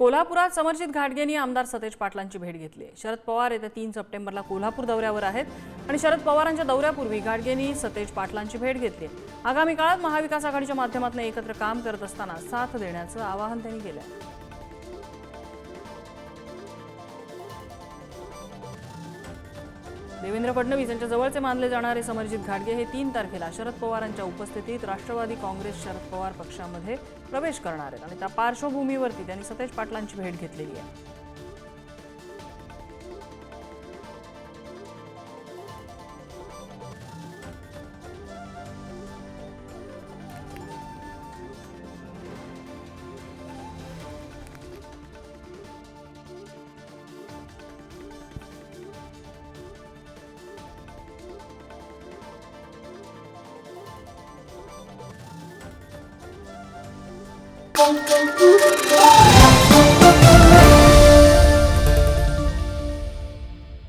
कोल्हापुरात समरजित घाटगेंनी आमदार सतेज पाटलांची भेट घेतली आहे. शरद पवार येत्या तीन सप्टेंबरला कोल्हापूर दौऱ्यावर आहेत आणि शरद पवारांच्या दौऱ्यापूर्वी घाटगेंनी सतेज पाटलांची भेट घेतली आहे. आगामी काळात महाविकास आघाडीच्या माध्यमातून एकत्र काम करत असताना साथ देण्याचं आवाहन त्यांनी केलं देवेंद्र फडणवीस यांच्या जवळचे मानले जाणारे समरजित घाटगे हे तीन तारखेला शरद पवारांच्या उपस्थितीत राष्ट्रवादी काँग्रेस शरद पवार पक्षामध्ये प्रवेश करणार आहेत. आणि त्या पार्श्वभूमीवरती त्यांनी सतेज पाटलांची भेट घेतलेली आहे. pom, pom, pom, pom.